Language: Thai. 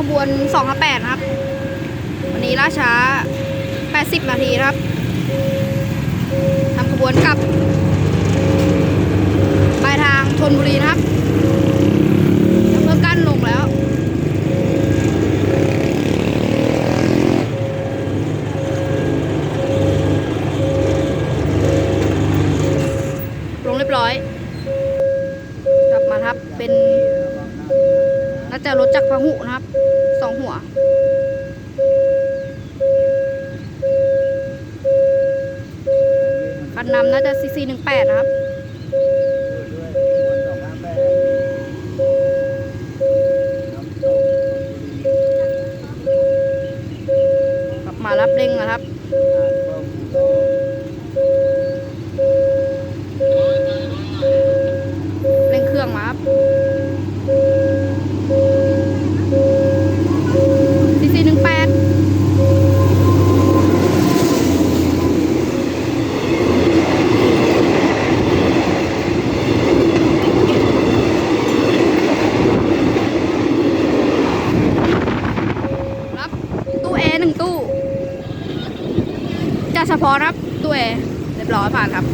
ขบวน258นะครับ วันนี้ล่าช้า 80 นาทีครับทำขบวนกลับปลายทางชนบุรีนะครับอำเพื่อกั้นลงแล้วลงเรียบร้อย กลับมาครับเป็น น่าจะรถจากรพหุนะครับสองหัว คันนำน่าจะซีซีหนึ่งแปดนะครับกลับมารับเร่งนะครับเร่งเครื่องมาครับ เฉพาะครับตู้วยเรียบร้อยผ่านครับ